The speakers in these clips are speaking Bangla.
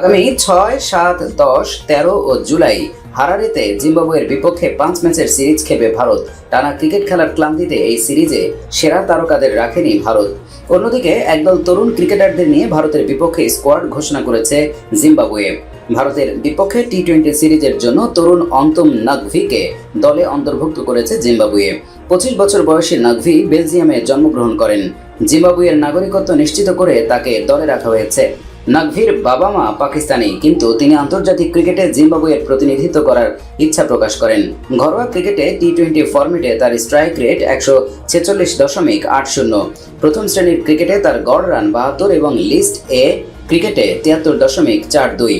আগামী ছয়, সাত, দশ, তেরো ও জুলাই হারারিতে জিম্বাবুয়ের বিপক্ষে পাঁচ ম্যাচের সিরিজ খেবে ভারত। টানা ক্রিকেট খেলার ক্লান্তিতে এই সিরিজে সেরা তারকাদের রাখেনি ভারত। অন্যদিকে একদল তরুণ ক্রিকেটারদের নিয়ে ভারতের বিপক্ষে স্কোয়াড ঘোষণা করেছে জিম্বাবুয়ে। ভারতের বিপক্ষে টি টোয়েন্টি সিরিজের জন্য তরুণ অন্তম নাগভিকে দলে অন্তর্ভুক্ত করেছে জিম্বাবুয়ে। পঁচিশ বছর বয়সী নাগভি বেলজিয়ামে জন্মগ্রহণ করেন। জিম্বাবুয়ের নাগরিকত্ব নিশ্চিত করে তাকে দলে রাখা হয়েছে। নাগভির বাবা মা পাকিস্তানি, কিন্তু তিনি আন্তর্জাতিক ক্রিকেটে জিম্বাবুয়ের প্রতিনিধিত্ব করার ইচ্ছা প্রকাশ করেন। ঘরোয়া ক্রিকেটে টি টোয়েন্টি ফর্মেটে তার স্ট্রাইক রেট একশো ছেচল্লিশ দশমিক আট শূন্য। প্রথম শ্রেণির ক্রিকেটে তার গড় রান বাহাত্তর এবং লিস্ট এ ক্রিকেটে তিয়াত্তর দশমিক চার দুই।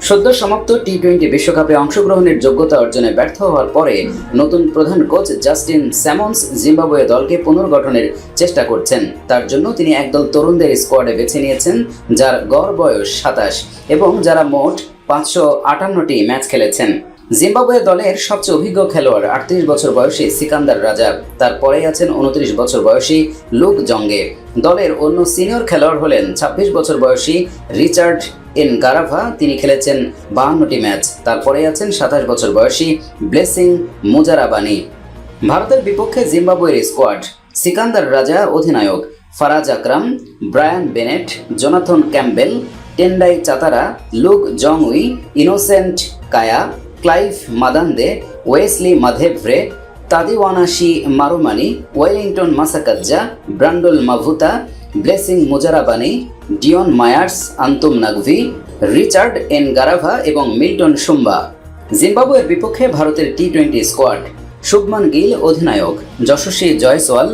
সদ্য সমাপ্ত টি টোয়েন্টি বিশ্বকাপে অংশগ্রহণের যোগ্যতা অর্জনে ব্যর্থ হওয়ার পরে নতুন প্রধান কোচ জাস্টিন স্যামন্স জিম্বাবুয়ে দলকে পুনর্গঠনের চেষ্টা করছেন। তার জন্য তিনি একদল তরুণদের স্কোয়াডে বেছে নিয়েছেন, যার গড় বয়স সাতাশ এবং যারা মোট পাঁচশো আটান্নটি ম্যাচ খেলেছেন। জিম্বাবুয়ে দলের সবচেয়ে অভিজ্ঞ খেলোয়াড় আটত্রিশ বছর বয়সী সিকান্দার রাজা। তারপরেই আছেন উনত্রিশ বছর বয়সী লুক জঙ্গে। দলের অন্য সিনিয়র খেলোয়াড় হলেন ছাব্বিশ বছর বয়সী রিচার্ড এন গারাভা, তিনি খেলেছেন বাহান্নটি ম্যাচ। তারপরে আছেন সাতাশ বছর বয়সী ব্লেসিং মুজারাবানি। ভারতের বিপক্ষে জিম্বাবুয়ের স্কোয়াড, সিকান্দার রাজা অধিনায়ক Faraz Akram, Brian Bennett, Jonathan Campbell Tendai Chatara, Luke Jongwe, Innocent Kaia, Clive Madande, Wessly Madhevere, Tadiwanashe Marumani, Wellington Masakadza, Brandon Mavuta Blessing Muzarabani, Dion Myers, Antum Naqvi, Richard Ngarava এবং মিল্টন সুম্বা। জিম্বাবুয়ের বিপক্ষে ভারতের T twenty squad. Shubman Gill অধিনায়ক, যশস্বী জয়সওয়াল,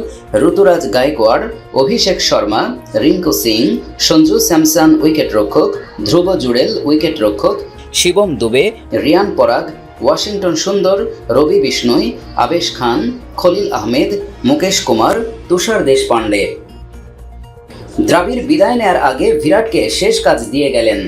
ঋতুরাজ গায়কোয়াড়, অভিষেক শর্মা, রিঙ্কু সিং, সঞ্জু স্যামসন উইকেট রক্ষক ধ্রুব জুড়েল উইকেট রক্ষক শিবম দুবে, রিয়ান পরাগ, ওয়াশিংটন সুন্দর, রবি বিষ্ণুই, আবেশ খান, খলিল আহমেদ, মুকেশ কুমার, তুষার দেশপান্ডে দ্রাবিড় বিদায় নেয়ার আগে বিরাটকে শেষ কাজ দিয়ে গেলেন।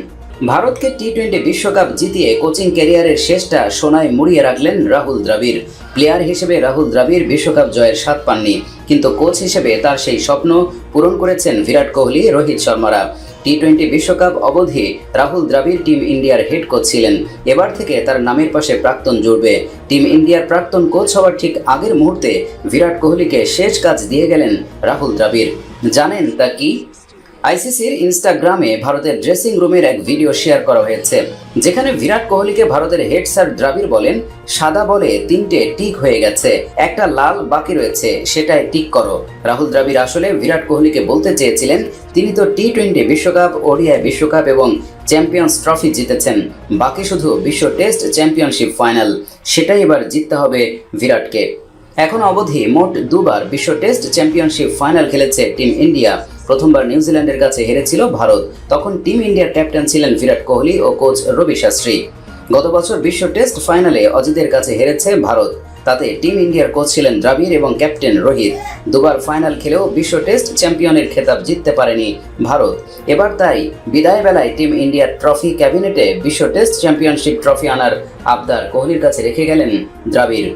ভারতকে টি টোয়েন্টি বিশ্বকাপ জিতিয়ে কোচিং ক্যারিয়ারের শেষটা সোনায় মুড়িয়ে রাখলেন রাহুল দ্রাবিড়। প্লেয়ার হিসেবে রাহুল দ্রাবিড় বিশ্বকাপ জয়ের স্বাদ পাননি, কিন্তু কোচ হিসেবে তার সেই স্বপ্ন পূরণ করেছেন বিরাট কোহলি, রোহিত শর্মারা। টি টোয়েন্টি বিশ্বকাপ অবধি রাহুল দ্রাবিড় টিম ইন্ডিয়ার হেড কোচ ছিলেন। এবার থেকে তার নামের পাশে প্রাক্তন জুড়বে। টিম ইন্ডিয়ার প্রাক্তন কোচ হওয়ার ঠিক আগের মুহূর্তে বিরাট কোহলিকে শেষ কাজ দিয়ে গেলেন রাহুল দ্রাবিড়। জানেন তা কি? আইসিসির ইনস্টাগ্রামে ভারতের ড্রেসিং রুমের এক ভিডিও শেয়ার করা হয়েছে, যেখানে বিরাট কোহলিকে ভারতের হেড স্যার দ্রাবিড় বলেন, সাদা বলে তিনটে টিক হয়ে গেছে, একটা লাল বাকি রয়েছে, সেটাই টিক করো। রাহুল দ্রাবিড় আসলে বিরাট কোহলিকে বলতে চেয়েছিলেন, তিনি তো টি টোয়েন্টি বিশ্বকাপ, ওডিআই বিশ্বকাপ এবং চ্যাম্পিয়ন্স ট্রফি জিতেছেন, বাকি শুধু বিশ্ব টেস্ট চ্যাম্পিয়নশিপ ফাইনাল, সেটাই এবার জিততে হবে বিরাটকে। এখন অবধি মোট দুবার বিশ্ব টেস্ট চ্যাম্পিয়নশিপ ফাইনাল খেলেছে টিম ইন্ডিয়া। প্রথমবার নিউজিল্যান্ডের কাছে হেরেছিল ভারত। তখন টিম ইন্ডিয়ার ক্যাপ্টেন ছিলেন বিরাট কোহলি ও কোচ রবি শাস্ত্রী। গত বছর বিশ্ব টেস্ট ফাইনালে অজিতের কাছে হেরেছে ভারত। তাতে টিম ইন্ডিয়ার কোচ ছিলেন দ্রাবিড় এবং ক্যাপ্টেন রোহিত। দুবার ফাইনাল খেলেও বিশ্ব টেস্ট চ্যাম্পিয়নের খেতাব জিততে পারেনি ভারত। এবার তাই বিদায় বেলায় টিম ইন্ডিয়ার ট্রফি ক্যাবিনেটে বিশ্ব টেস্ট চ্যাম্পিয়নশিপ ট্রফি আনার আবদার কোহলির কাছে রেখে গেলেন দ্রাবিড়।